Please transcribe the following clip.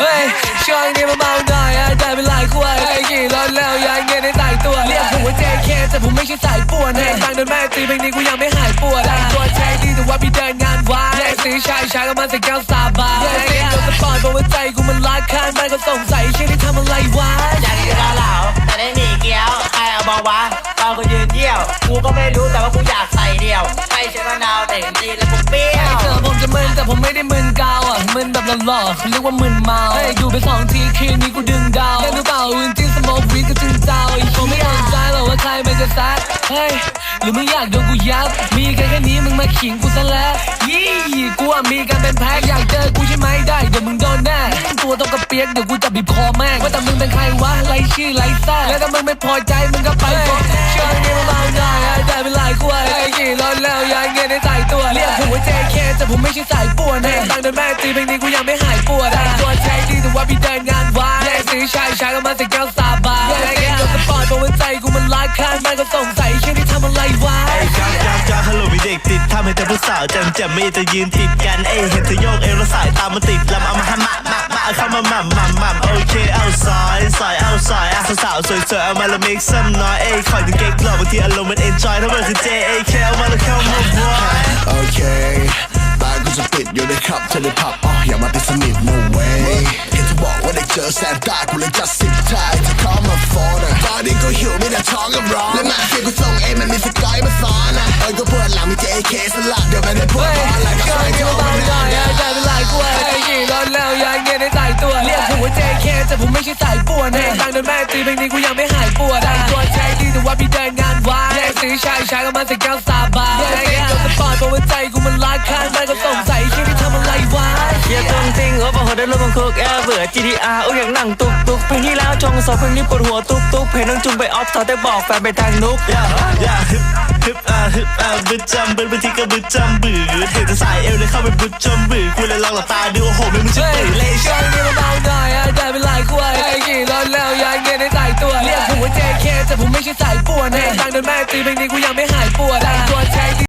เฮ้ยช่วงนี้มาเมาหน่อยอะได้เป็นหลายขวดไอ้กี่ร้อนแล้วยังเงินในใส่ตัว เรียกผมว่า JK แต่ผมไม่ใช่สายป่วนนะตังค์โดนแม่ตีเพลงนี้กูยังไม่หายปวดแต่งตัวใช้ดีแต่ว่าพี่เดินงานวายแยกซื้อชายชายก็มาใส่แก้วสาบานแยกซื้อรถสปอร์ตเพราะว่าใจกูมันรักข้างบ้านก็สงสัยเช่นที่ทำอะไรวะอยากกินเกาเหลาแต่ได้หมี่เกี๊ยวใครเอาบอกวะตอนกูยืนเยี่ยว กูก็ไม่รู้แต่ว่ากูอยากใส่เดียวไม่ใช่มะนาวแต่จริงๆแล้วกู มไม่ได้มึนกาวอะมึนแบบหล่อๆเขาเรียกว่ามึนเมาเฮ้ยดูไปสองทีคืนนี้กูดึงดาวเล่นหรือเปล่าอื่นที่สโมกวีดก็จึงเจ้าอีกผมไม่สนใจหรอกว่าใครมันจะซัดเฮ้ยหรือมึงอยากโดนกูยับ มีแค่แค่นี้มึงมาขิงกูซะแล้วยี่กูอะมีกันเป็นแพ็คอยากเจอกูใช่ไหมได้เดี๋ยวมึงโดนแน่ตัวต้องกระเปียกเดี๋ยวกูจะบีบคอแม่งว่าแต่มึงเป็นใครวะไรชื่อไรซ่าแล้วถ้ามึงไม่พอใจมึงก็ไปกดช่วงนี้มาเมาหน่อยอะได้เป็นหลายขวดไอ้กี่ร้อนแล้วยังเงินในใส่ตัวเรียกผมว่า JK แต่ผมไม่ใช่สาย ป่วนนะตังค์โดนแม่ตีเพลงนี้กูยังไม่หายปวดแต่งตัวใช้ดีแต่ว่าพี่เดินงานวายแยกซื้อชายชายก็มาใส่แก้วสาบานแยกซื้อรถสปอร์ตเพราะว่าใจกูมันรักข้างบ้านก็สงสัยเช่นที่ทำอะไรวะไอ้จ้าจ้าจ้าฮัลโหลมีเด็กติดทำให้แต่ผู้สาวแจมแจมไม่จะยืนติดกันเอ้ยเห็นเธอโยกเอวแล้วสายตามันติดลำเอามาหามามามาเข้ามาหม่ำหม่ำหม่ำโอเคเอาซอยซอยเอาซอยอะสาวๆสวยๆเอามาแล้ว make some noise เอ้ยคอยดูเก๊กหล่อบางทีอารมณ์มัน enjoy ถ้ามันคือ J A K เอามาแล้วเข้ามา boy โอเค ตากูจะปิดอยู่ในขับเทเลพับอ๋ออย่ามาติดสนิท no way เห็นเธอบอกว่าได้เจอแสบตากูเลยจะสิบทายจะเข้ามาฟอนอะตอนนี้กูหิวไม่ได้ท้องกับร้อนและมาเฟียกูส่งเอมันมีสกายมาสอนอะเอ้ยก็เปิดหลังมี JK สลัดเดี๋ยวไม่ได้พูดเฮ้ยพอะไรก็ใส่งนี้เข้ามามาเมาหน่อยอะได้เป็นหลายขวดไอ้กี่ร้อนแล้วยังเงินในใส่ตัวเรียกผมว่า JK แต่ผมไม่ใช่สายป่วนนะตังค์โดนแม่ตีเพลงนี้กูยังไม่หายปวดแต่งตัวใช้ดีแต่ว่าพี่เดินงานวายแยกซื้อชายชายก็มาใส่แก้วสาบา ตรงจริงว่าบอกได้รถบังคุกแอร์เบื่อ GTR โอ้ยอยากนั่งตุกตุกเพลงที่แล้วจงสอบเพลงนี้ปวดหัวตุกตุกเพลงน้องจุงไปออฟทอแต่บอกแฟนไปทางนุกย่าย่าฮึบฮึบอ่าฮึบอ่าบึดจำบึดบางทีก็บึดจำบืดเห็นเธอสายเอวเลยเข้าไปบึดจำบืดกูเลยลองหลับตาดูโอ้โหไม่มึงจะเฮ้ยตื่นเลยช่วงนี้มาเมาหน่อยอะได้เป็นหลายขวดไอ้กี่ร้อนแล้วยังเงินในใส่ตัวเรียกผมว่า JK แต่ผมไม่ใช่สายป่วนนะตังค์โดนแม่ตีเพลงนี้กูยังไม่